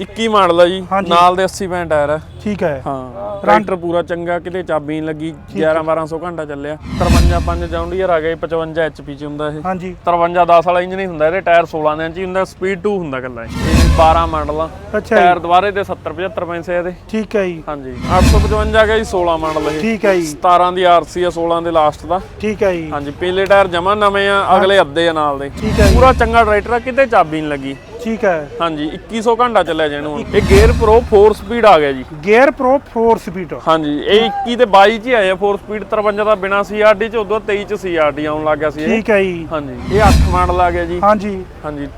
21 model ਆ ਜੀ ਹਾਂਜੀ। ਨਾਲ ਦੇ 80 ਪੈਂ ਟਾਇਰ ਆ। ਠੀਕ ਹੈ। ਹਾਂ ਟਰੈਕਟਰ ਪੂਰਾ ਚੰਗਾ ਕਿਤੇ ਚਾਬੀ ਨਹੀਂ ਲੱਗੀ 11 1200 ਘੰਟਾ ਚੱਲਿਆ। 53 5 ਜੌਂਡੀਅਰ ਆ ਗਏ 55 HP ਚ ਹੁੰਦਾ ਇਹ। ਹਾਂਜੀ। 53 10 ਵਾਲਾ ਇੰਜਨ ਹੀ ਹੁੰਦਾ ਇਹਦੇ ਟਾਇਰ 16 ਦੇ ਇੰਚ ਹੀ ਹੁੰਦਾ ਸਪੀਡ 2 ਹੁੰਦਾ ਕੱਲਾ ਇਹ। 12 ਮਾਡਲ। ਆ ਅੱਛਾ ਜੀ। ਟਾਇਰ ਦੁਬਾਰੇ ਦੇ 70 75 ਪੈਸੇ ਇਹਦੇ। ਠੀਕ ਹੈ ਜੀ। ਹਾਂਜੀ 855 ਹੈਗਾ ਜੀ 16 ਮਾਡਲ ਇਹ। ਠੀਕ ਹੈ ਜੀ। 17 ਦੀ ਆਰਸੀ ਆ 16 ਦੇ ਲਾਸਟ ਦਾ। ਠੀਕ ਹੈ ਜੀ। ਹਾਂਜੀ ਪਹਿਲੇ ਟਾਇਰ ਜਮਾ ਨਵੇਂ ਆ ਅਗਲੇ ਅੱਧੇ ਆ ਨਾਲ ਦੇ। ਠੀਕ ਹੈ ਜੀ। ਪੂਰਾ ਚੰਗਾ ਟਰੈਕਟਰ ਆ ਕਿਤੇ ਚਾਬੀ ਨਹੀਂ ਲੱਗੀ। ਠੀਕ ਹੈ। ਹਾਂਜੀ 2100 ਘੰਟਾ ਚੱਲਿਆ ਜਿਹਨੂੰ ਇਹ ਗੇਅਰ ਪ੍ਰੋ 4 ਸਪੀਡ ਆ ਗਿਆ ਜੀ। ਗੇਅਰ ਪ੍ਰੋ 4 ਸਪੀਡ ਹਾਂਜੀ ਇਹ 21 ਤੇ 22 ਚ ਹੀ ਆਇਆ 4 ਸਪੀਡ 53 ਦਾ ਬਿਨਾ ਸੀਆਰਡੀ ਚ ਉਦੋਂ 23 ਚ ਸੀਆਰਡੀ ਆਉਣ ਲੱਗ ਗਿਆ ਸੀ ਇਹ। ਠੀਕ ਹੈ ਜੀ। ਹਾਂਜੀ ਇਹ 8 ਮਾਡਲ ਆ ਗਿਆ ਜੀ। ਹਾਂਜੀ। ਹਾਂਜੀ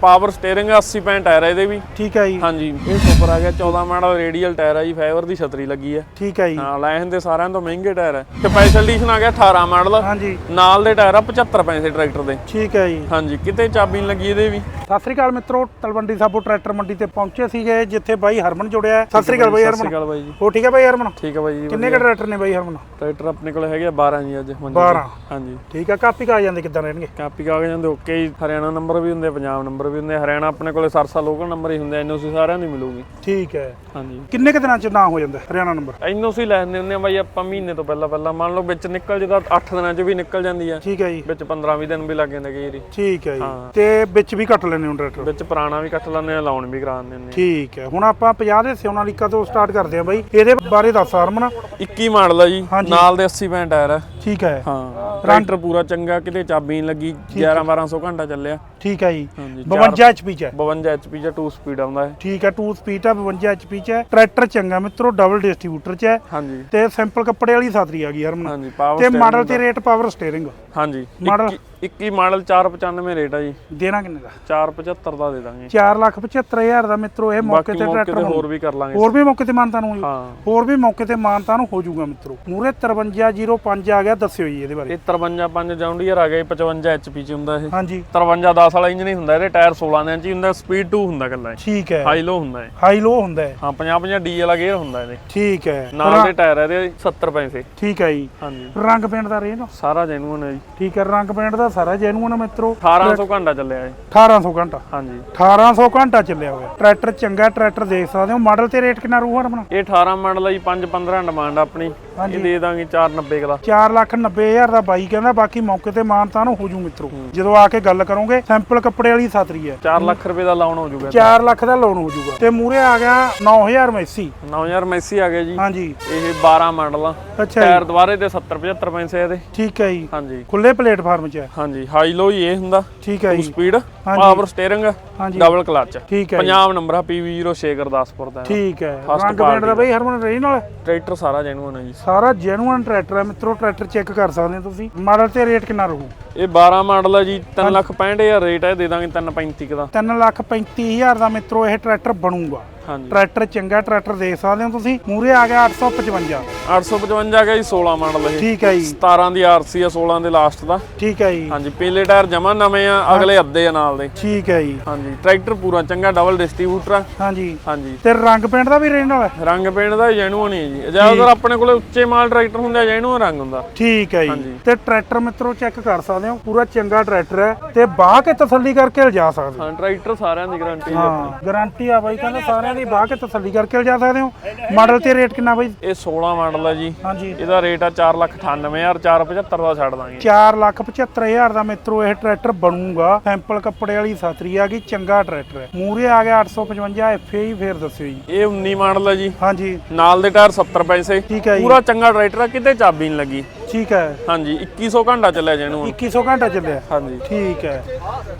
ਪਾਵਰ ਸਟੀਅਰਿੰਗ 80 ਪੈਂ ਟਾਇਰ ਆ ਇਹਦੇ ਵੀ। ਠੀਕ ਹੈ ਜੀ। ਹਾਂਜੀ ਇਹ ਸੁਪਰ ਆ ਗਿਆ 14 ਮਾਡਲ ਰੇਡੀਅਲ ਟਾਇਰ ਆ ਜੀ ਫਾਈਬਰ ਦੀ ਛਤਰੀ ਲੱਗੀ ਹੈ ਠੀਕ ਹੈ ਜੀ। ਹਾਂ ਲਾਇਨ ਦੇ ਸਾਰਿਆਂ ਤੋਂ ਮਹਿੰਗੇ ਟਾਇਰ ਹੈ ਸਪੈਸ਼ਲ ਐਡੀਸ਼ਨ ਆ ਗਿਆ 18 ਮਾਡਲ। ਹਾਂਜੀ। ਨਾਲ ਦੇ ਟਾਇਰ ਆ 75 ਪੈਸੇ ਟਰੈਕਟਰ ਦੇ। ਠੀਕ ਹੈ ਜੀ। ਹਾਂਜੀ ਕਿਤੇ ਚਾਬੀ ਨਹੀਂ ਲੱਗੀ ਇਹਦੇ ਵੀ। ਸਤਿ ਸ੍ਰੀ ਅਕਾਲ ਮਿੱਤਰੋ ਤਲਵੰਡੀ ਸਾਬੋ ਟਰੈਕਟਰ ਮੰਡੀ ਤੇ ਪਹੁੰਚੇ ਸੀਗੇ ਜਿੱਥੇ ਬਾਈ ਹਰਮਨ ਜੁੜਿਆ ਹੈ। ਸਤਿ ਸ੍ਰੀ ਅਕਾਲ ਬਾਈ ਸਤਿ ਸ਼੍ਰੀ ਹਰਮਨ ਅਕਾਲ ਬਾਈ ਜੀ। ਹੋ ਠੀਕ ਹੈ ਬਾਈ ਹਰਮਨ? ਠੀਕ ਹੈ ਬਾਈ ਜੀ ਕਿੰਨੇ ਕੁ ਟਰੈਕਟਰ ਨੇ ਬਾਈ ਹਰਮਨ? ਟਰੈਕਟਰ ਆਪਣੇ ਕੋਲ ਹੈਗੇ ਆ 12 ਜੀ ਅੱਜ ਮੰਡੀ 12 ਹਾਂਜੀ। ਠੀਕ ਹੈ ਕਾਪੀ ਕਾ ਜਾਂਦੇ ਕਿੱਦਾਂ ਰਹਿਣਗੇ? ਕਾਪੀ ਕਾਗਜ਼ ਜਾਂਦੇ ਓਕੇ ਜੀ ਹਰਿਆਣਾ ਨੰਬਰ ਵੀ ਹੁੰਦੇ ਪੰਜਾਬ ਨੰਬਰ ਵੀ ਹੁੰਦੇ। ਹਰਿਆਣਾ ਆਪਣੇ ਕੋਲੇ ਸਰਸਾ ਲੋਕਲ ਨੰਬਰ ਹੀ ਹੁੰਦੇ ਐਨਓਸੀ ਸਾਰਿਆਂ ਦੀ ਮਿਲੂਗੀ। ਠੀਕ ਹੈ। ਹਾਂਜੀ। ਕਿੰਨੇ ਕੁ ਦਿਨਾਂ ਚ ਨਾ ਹੋ ਜਾਂਦਾ ਹਰਿਆਣਾ ਨੰਬਰ? ਐਨਓਸੀ ਲੈਂਦੇ ਹੁੰਦੇ ਆ ਬਾਈ ਆਪਾਂ ਮਹੀਨੇ ਤੋਂ ਪਹਿਲਾਂ ਪਹਿਲਾਂ। ਮੰਨ ਲਓ ਵਿੱਚ ਨਿਕਲ ਜਿਹਦਾ 8 ਦਿਨਾਂ ਚ ਵੀ ਨਿਕਲ ਜਾਂਦੀ ਆ। ਠੀਕ ਹੈ ਜੀ। ਵਿੱਚ 15 20 ਦਿਨ ਵੀ ਲੱਗ ਜਾਂਦੇ ਕਈ ਵਾਰੀ। ਠੀਕ ਹੈ ਜੀ। ਹਾਂ। ਤੇ ਵਿੱਚ ਵੀ ਕੱਟ ਲੈਣੇ ਹੁਣ ਟਰੈਕਟਰ? ਵਿੱਚ ਪੁਰਾਣਾ ਵੀ ਕੱਟ ਲੈਂਦੇ ਆ ਲਾਉਣ ਵੀ ਕਰਾ ਦਿੰਦੇ ਆ ਠੀਕ ਹੈ। ਹੁਣ ਆਪਾਂ 50 ਦੇ ਸਿਓਨਾਲੀਕਾ ਤੋਂ ਸਟਾਰਟ ਕਰਦੇ ਹਾਂ ਬਾਈ। ਇਹਦੇ ਬਾਰੇ ਦੱਸ ਹਰਮਨ। 21 ਮਾਡਲ ਆ ਜੀ ਹਾਂਜੀ। ਨਾਲ ਦੇ 80 ਪੈਂ ਟਾਇਰ ਆ। ਠੀਕ ਹੈ। ਹਾਂ ਟਰੈਕਟਰ ਪੂਰਾ ਚੰਗਾ ਕਿਤੇ ਚਾਬੀ ਨਹੀਂ ਲੱਗੀ 11 1200 ਘੰਟਾ ਚੱਲਿਆ। ਠੀਕ ਹੈ ਜੀ। ਹਾਂਜੀ 52 HP ਚ ਹੈ। 52 HP ਜਾਂ 2 ਸਪੀਡ ਆਉਂਦਾ ਹੈ। ਠੀਕ ਹੈ 2 ਸਪੀਡ ਆ 52 HP ਚ ਹੈ। ਟਰੈਕਟਰ ਚੰਗਾ ਮਿੱਤਰੋ ਡਬਲ ਡਿਸਟ੍ਰੀਬਿਊਟਰ ਚ ਹੈ। ਹਾਂਜੀ। ਤੇ ਸਿੰਪਲ ਕੱਪੜੇ ਵਾਲੀ ਸਾਦਰੀ ਆ ਗਈ ਹਰਮਨ। ਹਾਂਜੀ ਪਾਵਰ ਤੇ ਮਾਡਲ ਤੇ ਰੇਟ ਪਾਵਰ ਸਟੀਅਰਿੰਗ ਹਾਂਜੀ ਮਾਡਲ? 21 21 ਮਾਡਲ 495 ਰੇਟ ਆ ਜੀ। ਦੇਣਾ ਕਿੰਨੇ ਦਾ? 475 ਦਾ ਦੇ ਦਾਂਗੇ। 475000 ਦਾ ਮਿੱਤਰੋ ਇਹ ਮੌਕੇ ਤੇ ਟਰੈਕਟਰ। ਹੋਰ ਵੀ ਕਰ ਲਾਂਗੇ। ਹੋਰ ਵੀ ਮੌਕੇ ਤੇ ਮਾਨਤਾ ਨੂੰ ਹਾਂ। ਹੋਰ ਵੀ ਮੌਕੇ ਤੇ ਮਾਨਤਾ ਨੂੰ ਹੋ ਜਾਊਗਾ ਮਿੱਤਰੋ ਮੂਰੇ 5305 ਆ ਗਿਆ ਦੱਸਿਓ ਜੀ ਇਹਦੇ ਬਾਰੇ। ਇਹ 53 ਜੌਂਡੀਅਰ ਆ ਗਏ 55 HP ਚ ਹੁੰਦਾ ਇਹ। ਹਾਂਜੀ। 53 10 ਵਾਲਾ ਇੰਜਨ ਹੀ ਹੁੰਦਾ ਇਹਦੇ ਟਾਇਰ 16 ਦੇ ਇੰਚ ਹੀ ਹੁੰਦਾ ਸਪੀਡ 2 ਹੁੰਦਾ ਕੱਲਾ ਇਹ। ਠੀਕ ਹੈ। ਹਾਈ ਲੋ ਹੁੰਦਾ ਇਹ। ਹਾਈ ਲੋ ਹੁੰਦਾ ਹੈ ਹਾਂ 50 50 ਡੀ ਵਾਲਾ ਗੇਅਰ ਹੁੰਦਾ ਇਹਦੇ। ਠੀਕ ਹੈ। ਨਾਲ ਦੇ ਟਾਇਰ ਇਹਦੇ 70 ਪੈਸੇ। ਠੀਕ ਹੈ ਜੀ। ਹਾਂਜੀ। ਰੰਗ ਪੇਂਟ ਦਾ ਰੇਂਜ? ਸਾਰਾ ਜੈਨੂਨ ਹੈ ਜੀ। ਠੀਕ ਹੈ ਰੰਗ ਪੇਂਟ ਦਾ ਸਾਰਾ ਜੈਨੂਨ ਹੈ ਮਿੱਤਰੋ। 1800 ਘੰਟਾ ਚੱਲਿਆ ਇਹ। 1800 ਘੰਟਾ। ਹਾਂਜੀ। 1800 ਘੰਟਾ ਚੱਲਿਆ ਹੋਇਆ। ਟਰੈਕਟਰ ਚੰਗਾ ਟਰੈਕਟਰ ਦੇਖ ਸਕਦੇ ਹੋ। ਮਾਡਲ ਤੇ ਰੇਟ ਕਿੰਨਾ ਰਹੂ ਹਰਮਨ ਇਹ 18 ਮਾਡਲ ਆ ਜੀ 5 15 ਡਿਮਾਂਡ ਆਪਣੀ। ਇਹ ਦੇ ਦਾਂਗੇ 490 ਦਾ 4 ਲੱਖ। 90 ਹਜ਼ਾਰ ਦਾ ਬਾਈ ਕਹਿੰਦਾ ਬਾਕੀ ਮੌਕੇ ਤੇ ਮਾਨਤਾ ਨੂੰ ਹੋ ਜੂ ਮਿੱਤਰੋ। ਜਦੋਂ ਆ ਕੇ ਗੱਲ ਕਰੋਗੇ ਸੈਂਪਲ ਕੱਪੜੇ ਵਾਲੀ ਸਾਤਰੀ ਹੈ। 4 ਲੱਖ ਰੁਪਏ ਦਾ ਲਾਉਣ ਹੋ ਜਾਊਗਾ 4 ਲੱਖ ਦਾ ਲੋਨ ਹੋ ਜੂਗਾ। ਤੇ ਮੂਰੇ ਆ ਗਿਆ 9000 ਮੈਸੀ। 9000 ਮੈਸੀ ਆ ਗਿਆ ਜੀ। ਹਾਂਜੀ। ਇਹ 12 ਮਾਡਲ। ਆ ਟਾਇਰ ਦੁਬਾਰੇ ਦੇ 70 75 ਪੈਸੇ ਇਹਦੇ। ਠੀਕ ਹੈ ਜੀ। ਹਾਂਜੀ। ਖੁੱਲੇ ਪਲੇਟਫਾਰਮ 'ਚ ਹੈ। ਹਾਂਜੀ। ਹਾਈ ਲੋ ਹੀ ਇਹ ਹੁੰਦਾ। ਠੀਕ ਹੈ ਜੀ। ਸਪੀਡ। ਪਾਵਰ ਸਟੀਅਰਿੰਗ ਹਾਂਜੀ। ਡਬਲ ਕਲਚ ਠੀਕ ਹੈ ਪੰਜਾਬ ਨੰਬਰ ਆ PV06 ਗੁਰਦਾਸਪੁਰ ਦਾ। ਠੀਕ ਹੈ। ਰੰਗ ਪੇਂਟ ਦਾ ਬਈ ਹਰਮਨ ਰਹੀ ਨਾਲ? ਟਰੈਕਟਰ ਸਾਰਾ ਜੈਨੂਨ ਹੈ ਜੀ। ਸਾਰਾ ਜੈਨੂਅਨ ਟਰੈਕਟਰ ਹੈ ਮਿੱਤਰੋ ਟਰੈਕਟਰ ਚੈੱਕ ਕਰ ਸਕਦੇ ਹੋ ਤੁਸੀਂ। ਮਾਡਲ ਤੇ ਰੇਟ ਕਿੰਨਾ ਰਹੂ? ਇਹ 12 ਮਾਡਲ ਹੈ ਜੀ 365000 ਰੇਟ ਹੈ ਦੇ ਦਾਂਗੇ 335 ਦਾ। 3 ਲੱਖ 35000 ਦਾ ਮਿੱਤਰੋ ਇਹ ਟਰੈਕਟਰ ਬਣੂਗਾ। ਟਰੈਕਟਰ ਚੰਗਾ ਟਰੈਕਟਰ ਦੇਖ ਸਕਦੇ ਹੋ ਤੁਸੀਂ। ਮੂਰੇ ਆ ਗਿਆ 855 855 ਆ ਗਿਆ ਜੀ 16 ਮਾਡਲ ਇਹ। ਠੀਕ ਹੈ ਜੀ। 17 ਦੀ ਆਰਸੀ ਆ 16 ਦੇ ਲਾਸਟ ਦਾ। ਠੀਕ ਹੈ ਜੀ। ਹਾਂਜੀ ਪਹਿਲੇ ਟਾਇਰ ਜਮਾ ਨਵੇਂ ਆ ਅਗਲੇ ਅੱਧੇ ਆ ਨਾਲ ਦੇ। ਠੀਕ ਹੈ ਜੀ। ਹਾਂਜੀ ਟਰੈਕਟਰ ਪੂਰਾ ਚੰਗਾ ਡਬਲ ਡਿਸਟ੍ਰੀਬਿਊਟਰ ਆ। ਹਾਂਜੀ। ਹਾਂਜੀ। ਤੇ ਰੰਗ ਪੇਂਟ ਦਾ ਵੀ ਰੇਂਜ ਨਾਲ ਹੈ? ਰੰਗ ਪੇਂਟ ਦਾ ਜੈਨੂਨ ਹੀ ਹੈ ਜੀ। ਜ਼ਿਆਦਾਤਰ ਆਪਣੇ ਕੋਲੇ ਉੱਚੇ ਮਾਲ ਟਰੈਕਟਰ ਹੁੰਦੇ ਆ ਜੈਨੂਨ ਰੰਗ ਹੁੰਦਾ। ਠੀਕ ਹੈ ਜੀ। ਤੇ ਟਰੈਕਟਰ ਮਿੱਤਰੋ ਚੈੱਕ ਕਰ ਸਕਦੇ ਹੋ। ਪੂਰਾ ਚੰਗਾ ਟਰੈਕਟਰ ਹੈ। ਤੇ ਬਾਹ ਕੇ ਤਸੱਲੀ ਕਰਕੇ ਲਿਜਾ ਸਕਦੇ ਹੋ? ਹਾਂ ਟਰੈਕਟਰ ਸਾਰਿਆਂ ਦੀ ਗਾਰੰਟੀ ਹੈ। ਹਾਂ ਗਾਰੰਟੀ ਆ ਬਾਈ ਕਹਿੰਦਾ ਸਾਰਿਆਂ ਦੀ ਬਾਹ ਕੇ ਤਸੱਲੀ ਕਰਕੇ ਲਿਜਾ ਸਕਦੇ ਹੋ? ਮਾਡਲ ਤੇ ਰੇਟ ਕਿੰਨਾ ਬਾਈ? ਇਹ 16 ਮਾਡਲ ਹੈ ਜੀ। ਹਾਂਜੀ। ਇਹਦਾ ਰੇਟ ਆ 498475 ਦਾ ਛੱਡ ਦਾਂਗੇ। 4 ਲੱਖ 75000 ਦਾ ਮਿੱਤਰੋ ਇਹ ਟਰੈਕਟਰ ਬਣੂਗਾ। ਸੈਂਪਲ ਕੱਪੜੇ ਵਾਲੀ ਸਾਤਰੀ ਆ ਗਈ ਚੰਗਾ ਟਰੈਕਟਰ ਹੈ। ਮੂਰੇ ਆ ਗਿਆ 855 ਐਫਏ ਹੀ ਫੇਰ ਦੱਸਿਓ ਜੀ। ਇਹ 19 ਮਾਡਲ ਹੈ ਜੀ। ਹਾਂਜੀ। ਨਾਲ ਦੇ ਟਾਇਰ 70 ਪੈਸੇ। ਠੀਕ ਹੈ ਜੀ। ਪੂਰਾ ਚੰਗਾ ਟਰੈਕਟਰ ਆ ਕਿਤੇ ਚਾਬੀ ਨਹੀਂ ਲੱਗੀ। ਠੀਕ ਹੈ। ਹਾਂਜੀ 2100 ਘੰਟਾ ਚੱਲਿਆ ਜੈਨੂਨ 2100 ਘੰਟਾ ਚੱਲਿਆ। ਹਾਂਜੀ। ਠੀਕ ਹੈ।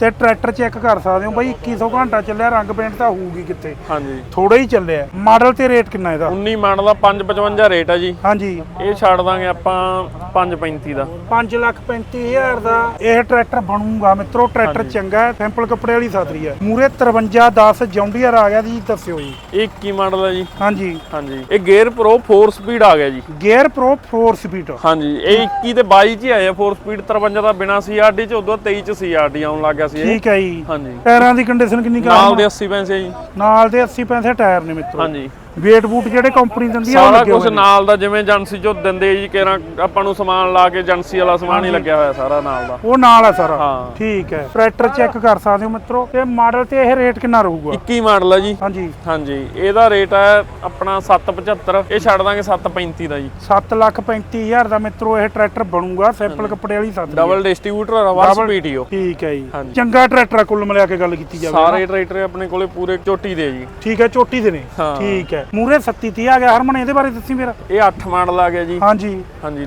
ਤੇ ਟਰੈਕਟਰ ਚੈੱਕ ਕਰ ਸਕਦੇ ਹੋ ਬਾਈ 2100 ਘੰਟਾ ਚੱਲਿਆ ਰੰਗ ਪੇਂਟ ਤਾਂ ਹੋਊਗੀ ਕਿਤੇ ਹਾਂਜੀ। ਥੋੜਾ ਹੀ ਚੱਲਿਆ। ਮਾਡਲ ਤੇ ਰੇਟ ਕਿੰਨਾ ਇਹਦਾ? 19 ਮਾਡਲ ਦਾ 555 ਰੇਟ ਹੈ ਜੀ। ਹਾਂਜੀ। ਇਹ ਛੱਡ ਦਾਂਗੇ ਆਪਾਂ 535 ਦਾ। 5 ਲੱਖ 35000 ਦਾ ਇਹ ਟਰੈਕਟਰ ਬਣੂਗਾ। ਮਿੱਤਰੋ ਟਰੈਕਟਰ ਚੰਗਾ ਹੈ ਸੈਂਪਲ ਕੱਪੜੇ ਵਾਲੀ ਸਾਤਰੀ ਹੈ। ਮੂਰੇ 53 10 ਜੌਂਡੀਅਰ ਆ ਗਿਆ ਜੀ ਦੱਸਿਓ ਜੀ। ਇਹ 21 ਮਾਡਲ ਹੈ ਜੀ। ਹਾਂਜੀ। ਹਾਂਜੀ। ਇਹ ਗੇਅਰ ਪ੍ਰੋ 4 ਸਪੀਡ ਆ ਗਿਆ ਜੀ। ਗੇਅਰ ਪ੍ਰੋ 4 ਸਪੀਡ ਹਾਂਜੀ। ਇਹ 21 ਤੇ 22 ਚ ਆਇਆ 4 ਸਪੀਡ 53 ਦਾ ਬਿਨਾ ਸੀਆਰਡੀ ਚ ਉਦੋਂ 23 ਚ ਸੀਆਰਡੀ ਆਉਣ ਲੱਗ ਗਿਆ ਸੀ ਇਹ। ਠੀਕ ਹੈ ਜੀ। ਹਾਂਜੀ। ਟਾਇਰਾਂ ਦੀ ਕੰਡੀਸ਼ਨ ਕਿੰਨੀ ਕੁ ਨਾਲ ਦੇ 80 ਪੈਸੇ ਜੀ। ਨਾਲ ਦੇ 80 ਪੈਸੇ ਟਾਇਰ ਨੇ ਮਿੱਤਰੋ। ਹਾਂਜੀ। ਵੇਟ ਬੂਟ ਜਿਹੜੇ ਕੰਪਨੀ ਦਿੰਦੀ ਆ ਉਹ ਸਾਰਾ ਲੱਗੇ ਕੁਝ ਹੋਏ ਨੇ। ਨਾਲ ਦਾ ਜਿਵੇਂ ਏਜੰਸੀ ਚੋਂ ਦਿੰਦੇ ਜੀ ਕਿਹੜਾ ਆਪਾਂ ਨੂੰ ਸਮਾਨ ਲਾ ਕੇ ਏਜੰਸੀ ਵਾਲਾ ਸਮਾਨ ਹੀ ਲੱਗਿਆ ਹੋਇਆ ਸਾਰਾ ਨਾਲ ਦਾ। ਉਹ ਨਾਲ ਆ ਸਾਰਾ। ਹਾਂ। ਠੀਕ ਹੈ। ਟਰੈਕਟਰ ਚੈੱਕ ਕਰ ਸਕਦੇ ਹੋ ਮਿੱਤਰੋ। ਤੇ ਮਾਡਲ ਤੇ ਇਹ ਰੇਟ ਕਿੰਨਾ ਰਹੂਗਾ? 21 ਮਾਡਲ ਹੈ ਜੀ। ਹਾਂਜੀ। ਹਾਂਜੀ। ਇਹਦਾ ਰੇਟ ਹੈ ਆਪਣਾ 775 ਇਹ ਛੱਡ ਦਾਂਗੇ 735 ਦਾ ਜੀ। 7 ਲੱਖ 35000 ਦਾ ਮਿੱਤਰੋ ਇਹ ਟਰੈਕਟਰ ਬਣੂਗਾ। ਸਿੰਪਲ ਕੱਪੜੇ ਵਾਲੀ ਸਾਥ double distributor reverse Double- PTO ਠੀਕ ਹੈ ਜੀ। ਹਾਂਜੀ। ਚੰਗਾ ਟਰੈਕਟਰ ਆ ਕੁੱਲ ਮਿਲਾ ਕੇ ਗੱਲ ਕੀਤੀ ਜਾਵੇ ਸਾਰੇ ਟਰੈਕਟਰ ਆਪਣੇ ਕੋਲੇ ਪੂਰੇ ਝੋਟੀ ਦੇ ਜੀ। ਠੀਕ ਹੈ ਚੋਟੀ ਦੇ ਨੇ। ਹਾਂ। ਠੀਕ ਹੈ। ਮੂਰੇ 37 30 ਆ ਗਿਆ ਹਰਮਨ ਇਹਦੇ ਬਾਰੇ ਦੱਸੀ ਮੇਰਾ ਇਹ 8 ਮਾਡਲ ਆ ਗਿਆ ਜੀ। ਹਾਂਜੀ। ਹਾਂਜੀ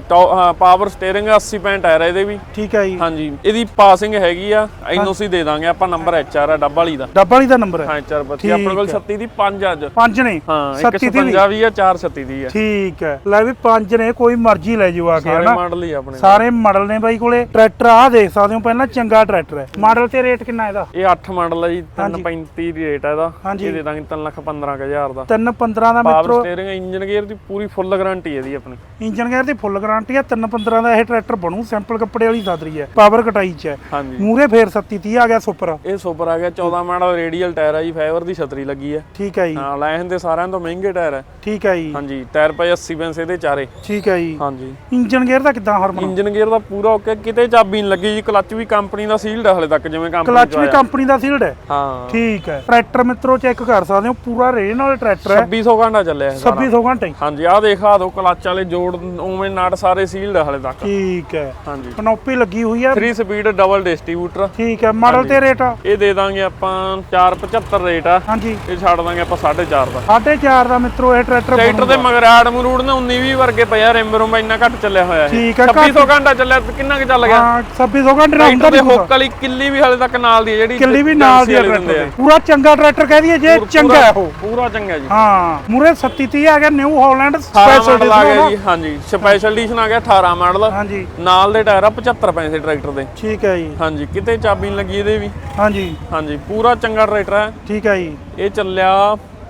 ਪਾਵਰ ਸਟੀਅਰਿੰਗ 80 ਪੈਂਟ ਟਾਇਰ ਹੈ ਇਹਦੇ ਵੀ। ਠੀਕ ਹੈ ਜੀ। ਹਾਂਜੀ ਇਹਦੀ ਪਾਸਿੰਗ ਹੈਗੀ ਆ ਐਨਓਸੀ ਦੇ ਦਾਂਗੇ ਆਪਾਂ ਨੰਬਰ ਐਚਆਰ ਆ ਡੱਬ ਵਾਲੀ ਦਾ। ਡੱਬਾ ਵਾਲੀ ਦਾ ਨੰਬਰ ਹੈ। ਹਾਂ ਐਚਆਰ ਬੱਤੀ ਆਪਣੇ ਕੋਲ ਹੈ। 36 ਦੀ 5 ਅੱਜ। ਪੰਜ ਨੇ? ਹਾਂ 37 ਦੀ ਵੀ? 157 ਵੀ ਆ 436 ਦੀ ਆ। ਠੀਕ ਹੈ। ਲੈ ਵੀ ਪੰਜ ਨੇ ਕੋਈ ਮਰਜ਼ੀ ਲੈ ਜਾਓ ਆ ਕੇ ਸਾਰੇ ਹਨਾ? ਮਾਡਲ ਹੀ ਆਪਣੇ ਸਾਰੇ ਮਾਡਲ ਨੇ ਬਾਈ ਕੋਲੇ। ਟਰੈਕਟਰ ਆ ਦੇਖ ਸਕਦੇ ਹੋ ਪਹਿਲਾਂ ਚੰਗਾ ਟਰੈਕਟਰ ਹੈ। ਮਾਡਲ ਤੇ ਰੇਟ ਕਿੰਨਾ ਇਹਦਾ? ਇਹ 8 ਮਾਡਲ ਹੈ ਜੀ ਹਾਂਜੀ। 335 ਦੀ ਰੇਟ ਹੈ ਇਹਦਾ। ਇਹ ਦੇ ਦਾਂਗੇ 3 ਲੱਖ 15000 ਦਾ। 3 15 ਦਾ ਪਾਵਰ ਮਿੱਤਰੋ ਸਟੀਅਰਿੰਗ ਇੰਜਨ ਗੇਅਰ ਦੀ ਪੂਰੀ ਫੁੱਲ ਗਾਰੰਟੀ ਹੈ ਇਹਦੀ ਆਪਣੀ। ਇੰਜਨ ਗੇਅਰ ਦੀ ਫੁੱਲ ਗਾਰੰਟੀ ਹੈ 3 15 ਦਾ ਇਹ ਟਰੈਕਟਰ ਬਣੂ ਸਿੰਪਲ ਕੱਪੜੇ ਵਾਲੀ ਸਾਦਰੀ ਹੈ ਪਾਵਰ ਕਟਾਈ ਚ ਹੈ। ਹਾਂਜੀ। ਮੂਰੇ ਫੇਰ 37 30 ਆ ਗਿਆ ਸੁਪਰ। ਇਹ ਸੁਪਰ ਆ ਗਿਆ 14 ਮਾਡਲ ਰੇਡੀਅਲ ਟਾਇਰ ਹੈ ਜੀ ਫਾਈਬਰ ਦੀ ਛਤਰੀ ਲੱਗੀ ਹੈ। ਠੀਕ ਹੈ ਜੀ। ਹਾਂ ਲਾਇਨ ਦੇ ਸਾਰਿਆਂ ਤੋਂ ਮਹਿੰਗੇ ਟਾਇਰ ਹੈ। ਠੀਕ ਹੈ ਜੀ। ਹਾਂਜੀ ਟਾਇਰ ਪਏ 80 ਪੈਸੇ ਦੇ ਚਾਰੇ। ਠੀਕ ਹੈ ਜੀ। ਹਾਂਜੀ। ਇੰਜਨ ਗੇਅਰ ਦਾ ਕਿਦਾਂ ਹਰਮਨ ਇੰਜਨ ਗੇਅਰ ਦਾ ਪੂਰਾ ਓਕੇ ਕਿਤੇ ਚਾਬੀ ਨਹੀਂ ਲੱਗੀ ਜੀ ਕਲੱਚ ਵੀ ਕੰਪਨੀ ਦਾ ਸੀਲਡ ਹਲੇ ਤੱਕ ਜਿਵੇਂ ਕੰਪਨੀ ਕਲੱਚ ਵੀ ਕੰਪਨੀ ਦਾ ਸੀਲਡ ਹੈ। ਹਾਂ। ਠੀਕ ਹੈ। ਟਰੈਕਟਰ ਮਿੱਤਰੋ ਚੈੱਕ ਕਰ ਸਕਦੇ ਹੋ ਪੂਰਾ ਰੇਨ ਵਾਲਾ ਟਰੈਕਟਰ ਹੈ। 2600 ਘੰਟਾ ਚੱਲਿਆ ਇਹ ਸਾਰਾ। 2600 ਘੰਟੇ? ਹਾਂਜੀ ਆਹ ਦੇਖਾ ਦਿਓ ਕਲੱਚ ਵਾਲੇ ਜੋੜ ਉਵੇਂ ਨਾਟ ਸਾਰੇ ਸੀਲਡ ਹਲੇ ਤੱਕ। ਠੀਕ ਹੈ। ਹਾਂਜੀ। ਕਨੋਪੀ ਲੱਗੀ ਹੋਈ ਹੈ 3 ਸਪੀਡ ਡਬਲ ਡਿਸਟ੍ਰੀਬਿਊਟਰ ਠੀਕ ਹੈ ਮਾਡਲ ਤੇ ਰੇਟ ਇਹ ਦੇ ਦਾਂਗੇ ਆਪਾਂ 475 ਰੇਟ ਆ। ਹਾਂਜੀ। ਇਹ ਛੱਡ ਦਾਂਗੇ ਆਪਾਂ 4.5 ਦਾ। 4.5 ਦਾ ਮਿੱਤਰੋ ਇਹ ਟਰੈਕਟਰ ਟਰੈਕਟਰ ਦੇ ਮਗਰ ਆੜ ਮਰੂੜ ਨੇ 19 20 ਵਰਗੇ ਪਿਆ ਰਿੰਬ ਰੁੰਬ ਇੰਨਾ ਘੱਟ ਚੱਲਿਆ ਹੋਇਆ ਹੈ ਠੀਕ ਹੈ, 2600 ਘੰਟਾ ਚੱਲਿਆ ਕਿੰਨਾ ਕੁ ਚੱਲ ਗਿਆ? ਹਾਂ 2600 ਘੰਟੇ ਦਾ ਹੁੰਦਾ ਦੇ ਨਹੀਂ ਹੁੱਕ ਵਾਲੀ ਕਿੱਲੀ ਵੀ ਹਲੇ ਤੱਕ ਨਾਲ ਦੀ ਜਿਹੜੀ ਕਿੱਲੀ ਵੀ ਨਾਲ ਦੀ ਟਰੈਕਟਰ ਦੇ। ਪੂਰਾ ਚੰਗਾ ਟਰੈਕਟਰ ਕਹਿ ਦਈਏ ਜੇ ਚੰਗਾ ਹੈ ਉਹ। ਪੂਰਾ ਚੰਗਾ ਜੀ। ਹਾਂ। ਮੂਰੇ 3730 ਆ ਗਿਆ ਨਿਊ ਹਾਲੈਂਡ 18 ਸਪੈਸ਼ਲ ਆ ਗਿਆ ਜੀ ਹਾਂਜੀ। ਸਪੈਸ਼ਲ ਐਡੀਸ਼ਨ ਆ ਗਿਆ 18 ਮਾਡਲ ਹਾਂਜੀ। ਨਾਲ ਦੇ ਟਾਇਰ ਆ 75 ਪੈਸੇ ਟਰੈਕਟਰ ਦੇ। ਠੀਕ ਹੈ ਜੀ। ਹਾਂਜੀ ਕਿਤੇ ਚਾਬੀ ਨਹੀਂ ਲੱਗੀ ਇਹਦੇ ਵੀ। ਹਾਂਜੀ। ਹਾਂਜੀ ਪੂਰਾ ਚੰਗਾ ਟਰੈਕਟਰ ਹੈ। ਠੀਕ ਹੈ ਜੀ। ਇਹ ਚੱਲਿਆ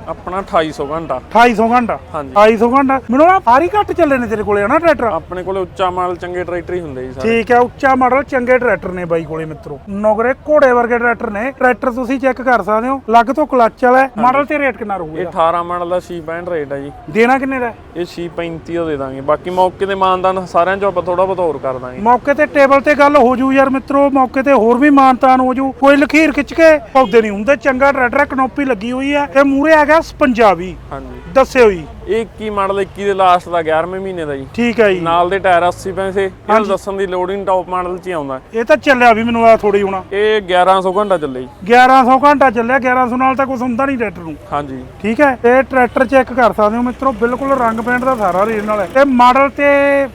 ਆਪਣਾ 2800 ਘੰਟਾ। 2800 ਘੰਟਾ? ਹਾਂਜੀ। 2800 ਘੰਟਾ? ਮੈਨੂੰ ਭਾਰੀ ਘੱਟ ਚੱਲੇ ਨੇ ਤੇਰੇ ਕੋਲੇ ਹਨਾ ਟਰੈਕਟਰ? ਆਪਣੇ ਕੋਲੇ ਉੱਚਾ ਮਾਡਲ ਚੰਗੇ ਟਰੈਕਟਰ ਹੀ ਹੁੰਦੇ ਜੀ ਸਾਰੇ। ਠੀਕ ਹੈ ਉੱਚਾ ਮਾਡਲ ਚੰਗੇ ਟਰੈਕਟਰ ਨੇ ਬਾਈ ਕੋਲੇ ਮਿੱਤਰੋ। ਨੌਗਰੇ ਘੋੜੇ ਵਰਗੇ ਟਰੈਕਟਰ ਨੇ। ਟਰੈਕਟਰ ਤੁਸੀਂ ਚੈੱਕ ਕਰ ਸਕਦੇ ਹੋ ਲੱਗ ਤੋਂ ਕਲੱਚ ਵਾਲਾ ਹੈ। ਮਾਡਲ ਤੇ ਰੇਟ ਕਿੰਨਾ ਰਹੂਗਾ ਇਹ 18 ਮਾਡਲ ਦਾ 665 ਰੇਟ ਹੈ ਜੀ। ਦੇਣਾ ਕਿੰਨੇ ਦਾ? ਇਹ 635 ਦਾ ਦੇ ਦਾਂਗੇ। ਬਾਕੀ ਮੌਕੇ ਤੇ ਮਾਨਦਾਨ ਸਾਰਿਆਂ ਚੋਂ ਆਪਾਂ ਥੋੜਾ ਬਹੁਤ ਹੋਰ ਕਰ ਦਾਂਗੇ। ਮੌਕੇ ਤੇ ਟੇਬਲ ਤੇ ਗੱਲ ਹੋ ਜੂ ਯਾਰ ਮਿੱਤਰੋ ਮੌਕੇ ਤੇ ਹੋਰ ਵੀ ਮਾਨਤਾਨ ਹੋ ਜੂ। ਕੋਈ ਲਖੀਰ ਖਿੱਚ ਕੇ ਪੌਦੇ ਨਹੀਂ ਹੁੰਦੇ। ਚੰਗਾ ਟਰੈਕਟਰ ਕਨੋਪੀ ਲੱਗੀ ਹੋਈ ਹੈ। ਤੇ ਮੂਰੇ ਆ ਪੰਜਾਬੀ ਹਾਂਜੀ। ਦੱਸਿਓ ਜੀ ਇਹ 21 ਮਾਡਲ 21 ਦੇ ਲਾਸਟ ਦਾ 11ਵੇਂ ਮਹੀਨੇ ਦਾ ਜੀ। ਠੀਕ ਹੈ ਜੀ। ਨਾਲ ਦੇ ਟਾਇਰ 80 ਪੈਸੇ। ਇਹ ਦੱਸਣ ਦੀ ਲੋੜ ਹੀ ਨਹੀਂ ਟੌਪ ਮਾਡਲ 'ਚ ਹੀ ਆਉਂਦਾ। ਇਹ ਤਾਂ ਚੱਲਿਆ ਵੀ ਮੈਨੂੰ ਆ ਥੋੜੀ ਹੁਣ। ਇਹ 1100 ਘੰਟਾ ਚੱਲੇ ਜੀ। 1100 ਘੰਟਾ ਚੱਲਿਆ 1100 ਨਾਲ ਤਾਂ ਕੁਝ ਹੁੰਦਾ ਨਹੀਂ ਟਰੈਕਟਰ ਨੂੰ। ਹਾਂਜੀ। ਠੀਕ ਹੈ ਇਹ ਟਰੈਕਟਰ ਚੈੱਕ ਕਰ ਸਕਦੇ ਹੋ ਮਿੱਤਰੋ ਬਿਲਕੁਲ ਰੰਗ ਪੈਂਟ ਦਾ ਸਾਰਾ ਰੇਟ ਨਾਲ ਹੈ। ਤੇ ਮਾਡਲ ਤੇ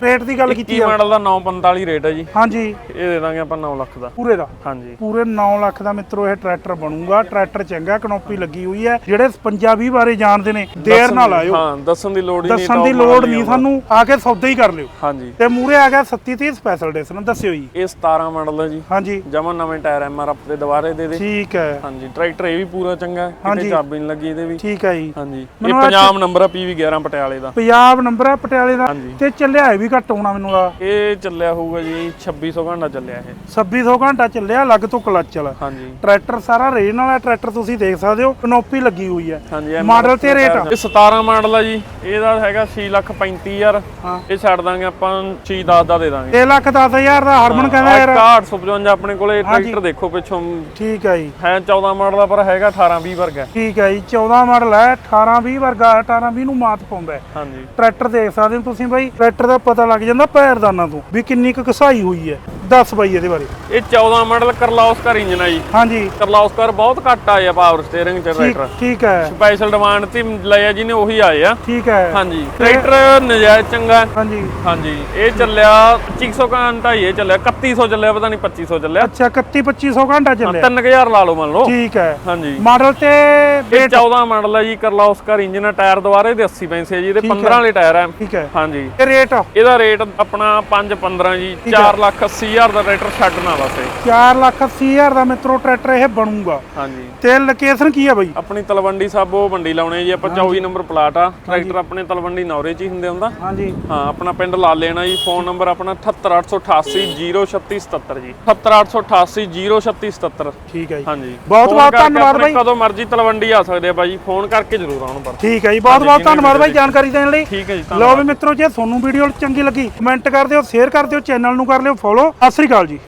ਰੇਟ ਦੀ ਗੱਲ ਕੀਤੀ 21 ਆ। ਮਾਡਲ ਦਾ 945 ਰੇਟ ਹੈ ਜੀ। ਹਾਂਜੀ। ਇਹ ਦੇ ਦਾਂਗੇ ਆਪਾਂ 9 ਲੱਖ ਦਾ। ਪੂਰੇ ਦਾ। ਹਾਂਜੀ। ਪੂਰੇ 9 ਲੱਖ ਦਾ ਮਿੱਤਰੋ ਇਹ ਟਰੈਕਟਰ ਬਣੂਗਾ। ਟਰੈਕਟਰ ਚੰਗਾ ਕਨੋਪੀ ਲੱਗੀ ਹੋਈ ਹੈ। ਜਿਹੜੇ ਪੰਜਾਬੀ ਬਾਰੇ ਜਾਣਦੇ ਨੇ ਦੇਰ ਨਾਲ ਆਇਓ। ਹਾਂ ਦੱਸਣ ਦੀ ਲੋੜ ਹੀ ਨਹੀਂ ਦੱਸਣ ਦੀ ਲੋੜ ਨਹੀਂ। ਸਾਨੂੰ ਆ ਕੇ ਸੌਦਾ ਹੀ ਕਰ ਲਿਓ। ਹਾਂਜੀ। ਤੇ ਮੂਰੇ ਆ ਗਿਆ 3730 ਸਪੈਸ਼ਲ ਐਡੀਸ਼ਨ ਦੱਸਿਓ ਜੀ। ਇਹ 17 ਮਾਡਲ ਹੈ ਜੀ। ਹਾਂਜੀ। ਜਮਨ ਨਵੇਂ ਟਾਇਰ ਐਮਆਰਐਫ ਦੇ ਦੁਬਾਰੇ ਦੇ ਦੇ। ਠੀਕ ਹੈ। ਹਾਂਜੀ ਟਰੈਕਟਰ ਇਹ ਵੀ ਪੂਰਾ ਚੰਗਾ ਹੈ। ਕਿਤੇ ਚਾਬੀ ਨਹੀਂ ਲੱਗੀ ਇਹਦੇ ਵੀ। ਠੀਕ ਹੈ ਜੀ। ਹਾਂਜੀ। ਇਹ ਪੰਜਾਬ ਨੰਬਰ ਆ ਪੀਵੀ 11 ਪਟਿਆਲੇ ਦਾ। ਪੰਜਾਬ ਨੰਬਰ ਹੈ ਪਟਿਆਲੇ ਦਾ। ਤੇ ਚੱਲਿਆ ਇਹ ਵੀ ਘੱਟ ਹੋਣਾ ਮੈਨੂੰ ਆ ਇਹ ਚੱਲਿਆ ਹੋਊਗਾ ਜੀ 2600 ਘੰਟਾ ਚੱਲਿਆ ਇਹ। 2600 ਘੰਟਾ ਚੱਲਿਆ ਲੱਗ ਤੋਂ ਕਲੱਚ ਵਾਲਾ। ਹਾਂਜੀ। ਟਰੈਕਟਰ ਸਾਰਾ ਰੇਨ ਵਾਲਾ ਟਰੈਕਟਰ ਤੁਸੀਂ ਦੇਖ ਸਕਦੇ ਹੋ ਕਨੋਪੀ ਲੱਗੀ ਹੋਈ ਹੈ। ਮਾਡਲ ਤੇ ਰੇਟ ਇਹ 17 ਮਾਡਲ ਆ ਜੀ ਇਹਦਾ ਹੈਗਾ 635000 ਹਾਂ। ਇਹ ਛੱਡ ਦਾਂਗੇ ਆਪਾਂ 610 ਦਾ ਦੇ ਦਾਂਗੇ। 6 ਲੱਖ 10000 ਦਾ ਹਰਮਨ ਕਹਿੰਦਾ ਯਾਰ। 855 ਆਪਣੇ ਕੋਲੇ ਟਰੈਕਟਰ ਦੇਖੋ ਪਿੱਛੋਂ। ਠੀਕ ਹੈ ਜੀ। ਹੈ 14 ਮਾਡਲ ਦਾ ਪਰ ਹੈਗਾ 18 20 ਵਰਗਾ ਠੀਕ ਹੈ ਜੀ 14 ਮਾਡਲ ਹੈ 18 20 ਵਰਗਾ 18 20 ਨੂੰ ਮਾਤ ਪਾਉਂਦਾ ਹੈ। ਹਾਂਜੀ। ਟਰੈਕਟਰ ਦੇਖ ਸਕਦੇ ਹੋ ਤੁਸੀਂ ਬਾਈ ਟਰੈਕਟਰ ਦਾ ਪਤਾ ਲੱਗ ਜਾਂਦਾ ਪੈਰਦਾਨਾਂ ਤੋਂ ਵੀ ਕਿੰਨੀ ਕੁ ਘਸਾਈ ਹੋਈ ਹੈ। ਦੱਸ ਬਾਈ ਇਹਦੇ ਬਾਰੇ। ਇਹ 14 ਮਾਡਲ ਕਰਲਾਉਸਕਰ ਇੰਜਨ ਆ ਜੀ। ਹਾਂਜੀ। ਕਰਲਾਉਸਕਰ ਬਹੁਤ ਘੱਟ ਆਏ ਆ ਪਾਵਰ ਸਟੀਅਰਿੰਗ ਚ ਟਰੈਕਟਰ ਠੀਕ ਹੈ। ਸਪੈਸ਼ਲ ਡਿਮਾਂਡ ਤੇ ਲਿਆ ਜਿਹਨੇ ਉਹੀ ਆਏ ਆ। ਠੀਕ ਹੈ। ਹਾਂਜੀ। ਟਰੈਕਟਰ ਨਜਾਇਜ਼ ਚੰਗਾ। ਹਾਂਜੀ। ਹਾਂਜੀ। ਇਹ ਚੱਲਿਆ 2500 ਘੰਟਾ ਹੀ ਇਹ ਚੱਲਿਆ। 3100 ਚੱਲਿਆ ਪਤਾ ਨਹੀਂ 2500 ਚੱਲਿਆ। ਅੱਛਾ 31 2500 ਘੰਟਾ ਚੱਲਿਆ। 3000 ਲਾ ਲਓ ਮੰਨ ਲਓ। ਠੀਕ ਹੈ। ਹਾਂਜੀ। ਮਾਡਲ ਤੇ ਇਹ 14 ਮਾਡਲ ਹੈ ਜੀ ਕਰਲਾਉਸਕਰ ਇੰਜਨ ਟਾਇਰ ਦੁਆਰੇ ਦੇ 80 ਪੈਸੇ ਜੀ ਇਹਦੇ 15 ਵਾਲੇ ਟਾਇਰ ਹੈ ਠੀਕ ਹੈ। ਹਾਂਜੀ। ਤੇ ਰੇਟ ਇਹਦਾ ਰੇਟ ਆਪਣਾ 5 15 ਜੀ 4 ਲੱਖ 80 ਹਜ਼ਾਰ ਦਾ ਟਰੈਕਟਰ ਛੱਡਣਾ ਬਸ ਇਹ। 4 ਲੱਖ 80 ਹਜ਼ਾਰ ਦਾ ਮਿੱਤਰੋ ਟਰੈਕਟਰ ਇਹ ਬਣੂਗਾ। ਹਾਂਜੀ। ਤੇ ਲੋਕੇਸ਼ਨ ਕੀ ਆ ਬਾਈ8 ਤਲਵੰਡੀ ਸਾਬੋ ਮੰਡੀ ਲਾਉਣੇ ਜੀ ਆਪਾਂ 24 ਨੰਬਰ ਪਲਾਟ ਆ। ਟਰੈਕਟਰ ਆਪਣੇ ਤਲਵੰਡੀ ਨੌਰੇ ਚ ਹੀ ਹੁੰਦੇ ਹੁੰਦਾ ਹਾਂਜੀ। ਹਾਂ ਆਪਣਾ ਪਿੰਡ ਲਾ ਲੈਣਾ ਜੀ ਫੋਨ ਨੰਬਰ ਆਪਣਾ 78888 ਜੀ। 78888 ਠੀਕ ਹੈ ਜੀ। ਹਾਂਜੀ। ਬਹੁਤ ਬਹੁਤ ਧੰਨਵਾਦ ਆਪਣੇ ਬਾਈ। ਕਦੋਂ ਮਰਜ਼ੀ ਤਲਵੰਡੀ ਆ ਸਕਦੇ ਆ ਬਾਈ ਫੋਨ ਕਰਕੇ ਜ਼ਰੂਰ ਆਉਣ ਪਰ। ਠੀਕ ਹੈ ਜੀ ਬਹੁਤ ਬਹੁਤ ਧੰਨਵਾਦ ਬਾਈ ਜਾਣਕਾਰੀ ਦੇਣ ਲਈ। ਠੀਕ ਹੈ ਜੀ ਲਓ ਵੀ ਮਿੱਤਰੋ ਜੇ ਤੁਹਾਨੂੰ ਵੀਡੀਓ ਚੰਗੀ ਲੱਗੀ ਕਮੈਂਟ ਕਰ ਦਿਓ ਸ਼ੇਅਰ ਕਰ ਦਿਓ ਚੈਨਲ ਨੂੰ ਕਰ ਲਿਓ ਫੋਲੋ। ਸਤਿ ਸ੍ਰੀ ਅਕਾਲ ਜੀ।